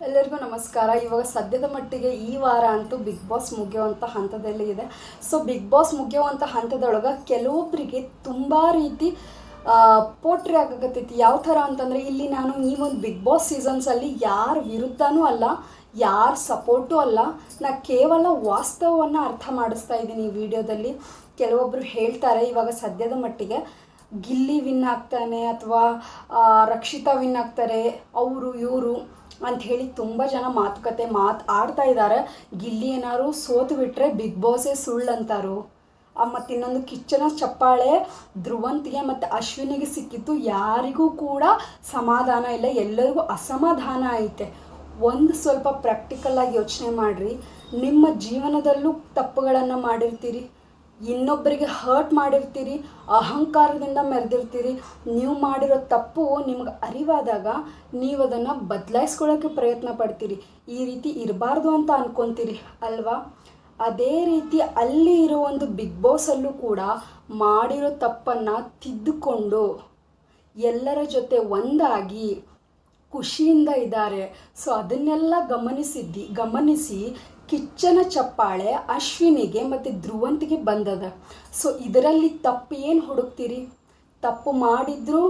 ಎಲ್ಲರಿಗೂ ನಮಸ್ಕಾರ. ಇವಾಗ ಸದ್ಯದ ಮಟ್ಟಿಗೆ ಈ ವಾರ ಅಂತೂ ಬಿಗ್ ಬಾಸ್ ಮುಗಿಯುವಂಥ ಹಂತದಲ್ಲಿ ಇದೆ. ಸೊ ಬಿಗ್ ಬಾಸ್ ಮುಗಿಯುವಂಥ ಹಂತದೊಳಗೆ ಕೆಲವೊಬ್ಬರಿಗೆ ತುಂಬ ರೀತಿ ಪೋಟ್ರಿ ಆಗಕತ್ತೈತಿ. ಯಾವ ಥರ ಅಂತಂದರೆ ಇಲ್ಲಿ ನಾನು ಈ ಒಂದು ಬಿಗ್ ಬಾಸ್ ಸೀಸನ್ಸಲ್ಲಿ ಯಾರ ವಿರುದ್ಧನೂ ಅಲ್ಲ, ಯಾರ ಸಪೋರ್ಟು ಅಲ್ಲ, ನಾ ಕೇವಲ ವಾಸ್ತವವನ್ನು ಅರ್ಥ ಮಾಡಿಸ್ತಾ ಇದ್ದೀನಿ ಈ ವಿಡಿಯೋದಲ್ಲಿ. ಕೆಲವೊಬ್ಬರು ಹೇಳ್ತಾರೆ, ಇವಾಗ ಸದ್ಯದ ಮಟ್ಟಿಗೆ ಗಿಲ್ಲಿ ವಿನ್ ಆಗ್ತಾನೆ ಅಥವಾ ರಕ್ಷಿತಾ ವಿನ್ ಆಗ್ತಾರೆ, ಅವರು, ಇವರು. ಅಂತ ಹೇಳಿ ತುಂಬ ಜನ ಮಾತುಕತೆ ಮಾತು ಆಡ್ತಾ ಇದ್ದಾರೆ ಗಿಲ್ಲಿ ಏನಾದ್ರು ಸೋತು ಬಿಟ್ರೆ ಬಿಗ್ ಬಾಸೇ ಸುಳ್ಳು ಅಂತಾರು. ಮತ್ತು ಇನ್ನೊಂದು ಕಿಚ್ಚನ ಚಪ್ಪಾಳೆ ಧ್ರುವಂತಿಗೆ ಮತ್ತು ಅಶ್ವಿನಿಗೆ ಸಿಕ್ಕಿತ್ತು ಯಾರಿಗೂ ಕೂಡ ಸಮಾಧಾನ ಇಲ್ಲ. ಎಲ್ಲರಿಗೂ ಅಸಮಾಧಾನ ಐತೆ. ಒಂದು ಸ್ವಲ್ಪ ಪ್ರಾಕ್ಟಿಕಲ್ ಆಗಿ ಯೋಚನೆ ಮಾಡಿರಿ. ನಿಮ್ಮ ಜೀವನದಲ್ಲೂ ತಪ್ಪುಗಳನ್ನು ಮಾಡಿರ್ತೀರಿ. ಇನ್ನೊಬ್ಬರಿಗೆ ಹರ್ಟ್ ಮಾಡಿರ್ತೀರಿ, ಅಹಂಕಾರದಿಂದ ಮೆರೆದಿರ್ತೀರಿ, ನೀವು ಮಾಡಿರೋ ತಪ್ಪು ನಿಮ್ಗೆ ಅರಿವಾದಾಗ ನೀವು ಅದನ್ನು ಬದಲಾಯಿಸ್ಕೊಳ್ಳೋಕ್ಕೆ ಪ್ರಯತ್ನ ಪಡ್ತೀರಿ. ಈ ರೀತಿ ಇರಬಾರ್ದು ಅಂತ ಅನ್ಕೊತೀರಿ, ಅಲ್ವಾ? ಅದೇ ರೀತಿ ಅಲ್ಲಿ ಇರೋ ಒಂದು ಬಿಗ್ ಬಾಸಲ್ಲೂ ಕೂಡ ಮಾಡಿರೋ ತಪ್ಪನ್ನು ತಿದ್ದುಕೊಂಡು ಎಲ್ಲರ ಜೊತೆ ಒಂದಾಗಿ ಖುಷಿಯಿಂದ ಇದ್ದಾರೆ. ಸೊ ಅದನ್ನೆಲ್ಲ ಗಮನಿಸಿದ್ದಿ, ಗಮನಿಸಿ ಕಿಚ್ಚನ ಚಪ್ಪಾಳೆ ಅಶ್ವಿನಿಗೆ ಮತ್ತು ಧ್ರುವಂತಿಗೆ ಬಂದದ. ಸೊ ಇದರಲ್ಲಿ ತಪ್ಪು ಏನು ಹುಡುಕ್ತೀರಿ? ತಪ್ಪು ಮಾಡಿದ್ರು,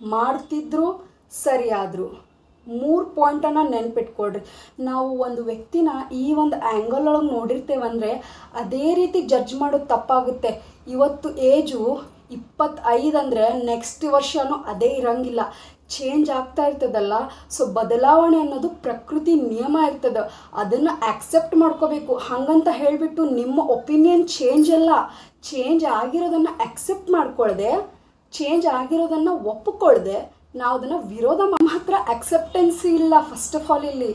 ಮಾಡ್ತಿದ್ರು, ಸರಿಯಾದರು. ಮೂರು ಪಾಯಿಂಟನ್ನು ನೆನ್ಪಿಟ್ಕೊಡ್ರಿ ನಾವು ಒಂದು ವ್ಯಕ್ತಿನ ಈ ಒಂದು ಆ್ಯಂಗಲ್ ಒಳಗೆ ನೋಡಿರ್ತೇವಂದರೆ, ಅದೇ ರೀತಿ ಜಡ್ಜ್ ಮಾಡೋದು ತಪ್ಪಾಗುತ್ತೆ. ಇವತ್ತು ಏಜು ಇಪ್ಪತ್ತೈದು ಅಂದರೆ ನೆಕ್ಸ್ಟ್ ವರ್ಷನೂ ಅದೇ ಇರಂಗಿಲ್ಲ. ಚೇಂಜ್ ಆಗ್ತಾ ಇರ್ತದಲ್ಲ ಸೊ ಬದಲಾವಣೆ ಅನ್ನೋದು ಪ್ರಕೃತಿ ನಿಯಮ ಇರ್ತದೆ. ಅದನ್ನು ಆಕ್ಸೆಪ್ಟ್ ಮಾಡ್ಕೋಬೇಕು. ಹಾಗಂತ ಹೇಳಿಬಿಟ್ಟು ನಿಮ್ಮ ಒಪಿನಿಯನ್ ಚೇಂಜ್ ಅಲ್ಲ. ಚೇಂಜ್ ಆಗಿರೋದನ್ನು ಆಕ್ಸೆಪ್ಟ್ ಮಾಡ್ಕೊಳ್ದೆ ಚೇಂಜ್ ಆಗಿರೋದನ್ನು ಒಪ್ಪಿಕೊಳ್ಳದೆ ನಾವು ಅದನ್ನು ವಿರೋಧ ಮಾತ್ರ ಆಕ್ಸೆಪ್ಟೆನ್ಸಿ ಇಲ್ಲ ಫಸ್ಟ್ ಆಫ್ ಆಲ್ ಇಲ್ಲಿ.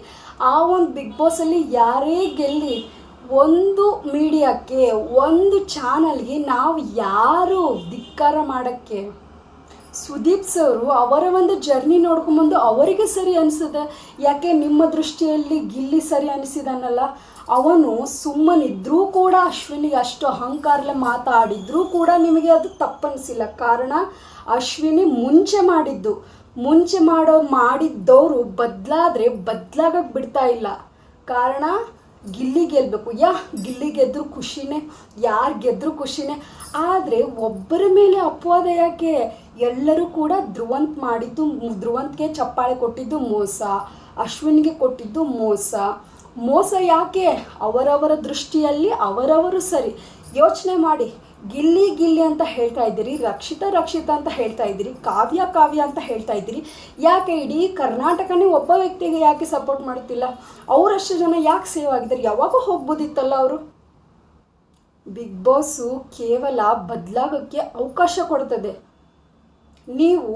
ಆ ಒಂದು ಬಿಗ್ ಬಾಸಲ್ಲಿ ಯಾರೇ ಗೆಲ್ಲಿ ಒಂದು ಮೀಡಿಯಾಕ್ಕೆ, ಒಂದು ಚಾನಲ್ಗೆ ನಾವು ಯಾರು ಧಿಕ್ಕಾರ ಮಾಡೋಕ್ಕೆ? ಸುದೀಪ್ ಸರು ಅವರ ಒಂದು ಜರ್ನಿ ನೋಡ್ಕೊಂಬಂದು ಅವರಿಗೆ ಸರಿ ಅನಿಸಿದೆ ಯಾಕೆ ನಿಮ್ಮ ದೃಷ್ಟಿಯಲ್ಲಿ ಗಿಲ್ಲಿ ಸರಿ ಅನಿಸಿದನಲ್ಲ? ಅವನು ಸುಮ್ಮನಿದ್ರೂ ಕೂಡ ಅಶ್ವಿನಿಗೆ ಅಷ್ಟು ಅಹಂಕಾರಲೆ ಮಾತಾಡಿದ್ರೂ ಕೂಡ ನಿಮಗೆ ಅದು ತಪ್ಪನಿಸಿಲ್ಲ. ಕಾರಣ ಅಶ್ವಿನಿ ಮುಂಚೆ ಮಾಡಿದ್ದು. ಮುಂಚೆ ಮಾಡೋ ಮಾಡಿದ್ದವರು ಬದಲಾದರೆ ಬದಲಾಗಕ್ಕೆ ಬಿಡ್ತಾ ಇಲ್ಲ. ಕಾರಣ ಗಿಲ್ಲಿ ಗೆಲ್ಲಬೇಕು ಯಾ, ಗಿಲ್ಲಿ ಗೆದ್ದರೂ ಖುಷಿನೇ, ಯಾರು ಗೆದ್ದರೂ ಖುಷಿನೇ. ಆದರೆ ಒಬ್ಬರ ಮೇಲೆ ಅಪವಾದ ಯಾಕೆ? ಎಲ್ಲರೂ ಕೂಡ ಧ್ರುವಂತ್ ಮಾಡಿದ್ದು, ಧ್ರುವಂತ್ಗೆ ಚಪ್ಪಾಳೆ ಕೊಟ್ಟಿದ್ದು ಮೋಸ, ಅಶ್ವಿನ್ಗೆ ಕೊಟ್ಟಿದ್ದು ಮೋಸ. ಮೋಸ ಯಾಕೆ? ಅವರವರ ದೃಷ್ಟಿಯಲ್ಲಿ ಅವರವರು ಸರಿ. ಯೋಚನೆ ಮಾಡಿ. ಗಿಲ್ಲಿ ಗಿಲ್ಲಿ ಅಂತ ಹೇಳ್ತಾ ಇದ್ದೀರಿ, ರಕ್ಷಿತ ರಕ್ಷಿತ ಅಂತ ಹೇಳ್ತಾ ಇದ್ದೀರಿ, ಕಾವ್ಯ ಕಾವ್ಯ ಅಂತ ಹೇಳ್ತಾ ಇದ್ದೀರಿ. ಯಾಕೆ ಇಡೀ ಕರ್ನಾಟಕನೇ ಒಬ್ಬ ವ್ಯಕ್ತಿಗೆ ಯಾಕೆ ಸಪೋರ್ಟ್ ಮಾಡ್ತಿಲ್ಲ ಅವರಷ್ಟು ಜನ ಯಾಕೆ ಸೇವ್ ಆಗಿದ್ದಾರೆ? ಯಾವಾಗ ಹೋಗ್ಬೋದಿತ್ತಲ್ಲ ಅವರು? ಬಿಗ್ ಬಾಸು ಕೇವಲ ಬದಲಾಗೋಕ್ಕೆ ಅವಕಾಶ ಕೊಡ್ತದೆ. ನೀವು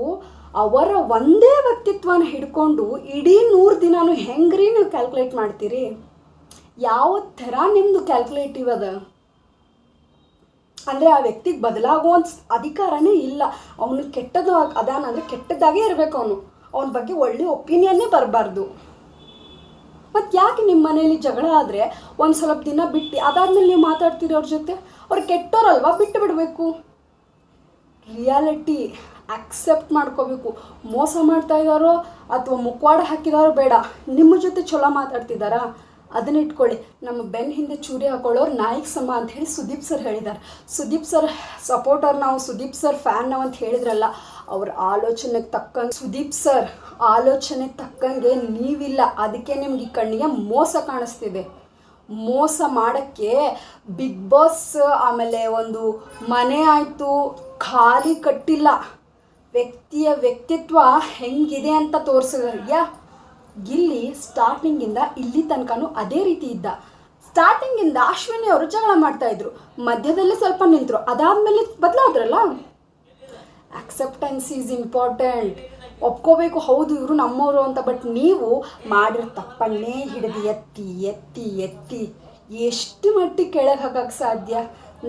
ಅವರ ಒಂದೇ ವ್ಯಕ್ತಿತ್ವನ ಹಿಡ್ಕೊಂಡು ಇಡೀ ನೂರು ದಿನಾನು ಹೆಂಗ್ರಿ ನೀವು ಕ್ಯಾಲ್ಕುಲೇಟ್ ಮಾಡ್ತೀರಿ? ಯಾವ ಥರ ನಿಮ್ಮದು ಕ್ಯಾಲ್ಕುಲೇಟಿವ್ ಅದ? ಅಂದರೆ ಆ ವ್ಯಕ್ತಿಗೆ ಬದಲಾಗುವಂಥ ಅಧಿಕಾರನೇ ಇಲ್ಲ. ಅವನು ಕೆಟ್ಟದ್ದು ಅದಾನ ಅಂದರೆ ಕೆಟ್ಟದ್ದಾಗೇ ಇರಬೇಕು ಅವನು. ಅವನ ಬಗ್ಗೆ ಒಳ್ಳೆ ಒಪಿನಿಯನ್ನೇ ಬರಬಾರ್ದು. ಮತ್ತು ಯಾಕೆ ನಿಮ್ಮ ಮನೇಲಿ ಜಗಳ ಆದರೆ ಒಂದು ಸ್ವಲ್ಪ ದಿನ ಬಿಟ್ಟು ಅದಾದ್ಮೇಲೆ ನೀವು ಮಾತಾಡ್ತೀರಿ ಅವ್ರ ಜೊತೆ ಅವ್ರು ಕೆಟ್ಟೋರಲ್ವಾ ಬಿಟ್ಟು ಬಿಡಬೇಕು? ರಿಯಾಲಿಟಿ ಅಕ್ಸೆಪ್ಟ್ ಮಾಡ್ಕೋಬೇಕು. ಮೋಸ ಮಾಡ್ತಾ ಇದ್ದಾರೋ ಅಥವಾ ಮುಖವಾಡ ಹಾಕಿದಾರೋ ಬೇಡ. ನಿಮ್ಮ ಜೊತೆ ಚಲೋ ಮಾತಾಡ್ತಿದ್ದಾರಾ ಅದನ್ನ ಇಟ್ಕೊಳ್ಳಿ. ನಮ್ಮ ಬೆನ್ನ ಹಿಂದೆ ಚೂರಿ ಹಾಕೊಳ್ಳೋರು ನಾಯಕ್ ಸಮ ಅಂತ ಹೇಳಿ ಸುದೀಪ್ ಸರ್ ಹೇಳಿದ್ದಾರೆ ಸುದೀಪ್ ಸರ್ ಸಪೋರ್ಟರ್ ನಾವು, ಸುದೀಪ್ ಸರ್ ಫ್ಯಾನ್ ನಾವು ಅಂತ ಹೇಳಿದ್ರಲ್ಲ, ಅವ್ರ ಆಲೋಚನೆಗೆ ತಕ್ಕಂಗೆ, ಸುದೀಪ್ ಸರ್ ಆಲೋಚನೆ ತಕ್ಕಂಗೆ ನೀವಿಲ್ಲ, ಅದಕ್ಕೆ ನಿಮ್ಗೆ ಈ ಕಣ್ಣಿಗೆ ಮೋಸ ಕಾಣಿಸ್ತಿದೆ. ಮೋಸ ಮಾಡೋಕ್ಕೆ ಬಿಗ್ ಬಾಸ್ ಆಮೇಲೆ ಒಂದು ಮನೆ ಆಯಿತು, ಖಾಲಿ ಕಟ್ಟಿಲ್ಲ. ವ್ಯಕ್ತಿಯ ವ್ಯಕ್ತಿತ್ವ ಹೆಂಗಿದೆ ಅಂತ ತೋರಿಸಿದ್ರು. ಗಿಲ್ಲಿ ಸ್ಟಾರ್ಟಿಂಗಿಂದ ಇಲ್ಲಿ ತನಕನೂ ಅದೇ ರೀತಿ ಇದ್ದ. ಸ್ಟಾರ್ಟಿಂಗಿಂದ ಅಶ್ವಿನಿ ಅವರು ಜಗಳ ಮಾಡ್ತಾ ಇದ್ರು. ಮಧ್ಯದಲ್ಲಿ ಸ್ವಲ್ಪ ನಿಂತರು. ಅದಾದ್ಮೇಲೆ ಬದಲಾದ್ರಲ್ಲ? ಅಕ್ಸೆಪ್ಟೆನ್ಸ್ ಈಸ್ ಇಂಪಾರ್ಟೆಂಟ್ ಒಪ್ಕೋಬೇಕು, ಹೌದು, ಇವರು ನಮ್ಮವರು ಅಂತ ಬಟ್ ನೀವು ಮಾಡಿರೋ ತಪ್ಪನ್ನೇ ಹಿಡಿದು ಎತ್ತಿ ಎತ್ತಿ ಎತ್ತಿ. ಎಷ್ಟು ಮಟ್ಟಿಗೆ ಕೆಳಗೆ ಹಾಕಕ್ಕೆ ಸಾಧ್ಯ?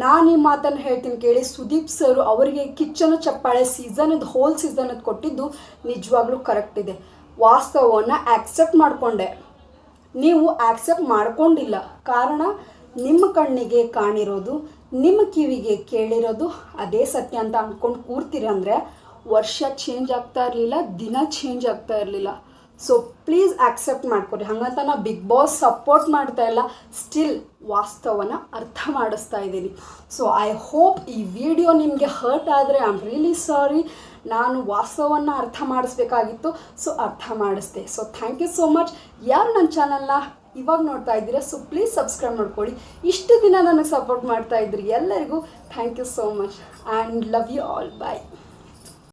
ನಾನು ಈ ಮಾತನ್ನು ಹೇಳ್ತೀನಿ ಕೇಳಿ ಸುದೀಪ್ ಸರ್ ಅವರಿಗೆ ಕಿಚ್ಚನ ಚಪ್ಪಾಳೆ ಸೀಸನದ ಹೋಲ್ ಸೀಸನದ ಕೊಟ್ಟಿದ್ದು ನಿಜವಾಗ್ಲೂ ಕರೆಕ್ಟ್ ಇದೆ. ವಾಸ್ತವವನ್ನು ಆಕ್ಸೆಪ್ಟ್ ಮಾಡಿಕೊಂಡೆ. ನೀವು ಆಕ್ಸೆಪ್ಟ್ ಮಾಡಿಕೊಂಡಿಲ್ಲ. ಕಾರಣ, ನಿಮ್ಮ ಕಣ್ಣಿಗೆ ಕಾಣಿರೋದು, ನಿಮ್ಮ ಕಿವಿಗೆ ಕೇಳಿರೋದು ಅದೇ ಸತ್ಯ ಅಂತ ಅಂದ್ಕೊಂಡು ಕೂರ್ತೀರಿ ಅಂದರೆ ವರ್ಷ ಚೇಂಜ್ ಆಗ್ತಾ ಇರಲಿಲ್ಲ, ದಿನ ಚೇಂಜ್ ಆಗ್ತಾ ಇರಲಿಲ್ಲ. ಸೊ ಪ್ಲೀಸ್ ಆಕ್ಸೆಪ್ಟ್ ಮಾಡ್ಕೊಡಿ. ಹಾಗಂತ ನಾ ಬಿಗ್ ಬಾಸ್ ಸಪೋರ್ಟ್ ಮಾಡ್ತಾ ಇಲ್ಲ. ಸ್ಟಿಲ್ ವಾಸ್ತವನ ಅರ್ಥ ಮಾಡಿಸ್ತಾ ಇದ್ದೀನಿ. ಸೊ ಐ ಹೋಪ್ ಈ ವಿಡಿಯೋ ನಿಮಗೆ ಹರ್ಟ್ ಆದರೆ ಐ ಆಮ್ ರಿಯಲಿ ಸಾರಿ ನಾನು ವಾಸ್ತವವನ್ನು ಅರ್ಥ ಮಾಡಿಸ್ಬೇಕಾಗಿತ್ತು. ಸೊ ಅರ್ಥ ಮಾಡಿಸ್ದೆ. So thank you so much ಯಾರು ನನ್ನ ಚಾನಲ್ನ ಇವಾಗ ನೋಡ್ತಾ ಇದ್ದೀರಾ? ಸೊ ಪ್ಲೀಸ್ ಸಬ್ಸ್ಕ್ರೈಬ್ ಮಾಡ್ಕೊಳ್ಳಿ ಇಷ್ಟು ದಿನ ನನಗೆ ಸಪೋರ್ಟ್ ಮಾಡ್ತಾ ಇದ್ರಿ ಎಲ್ಲರಿಗೂ. Thank you so much and love you all bye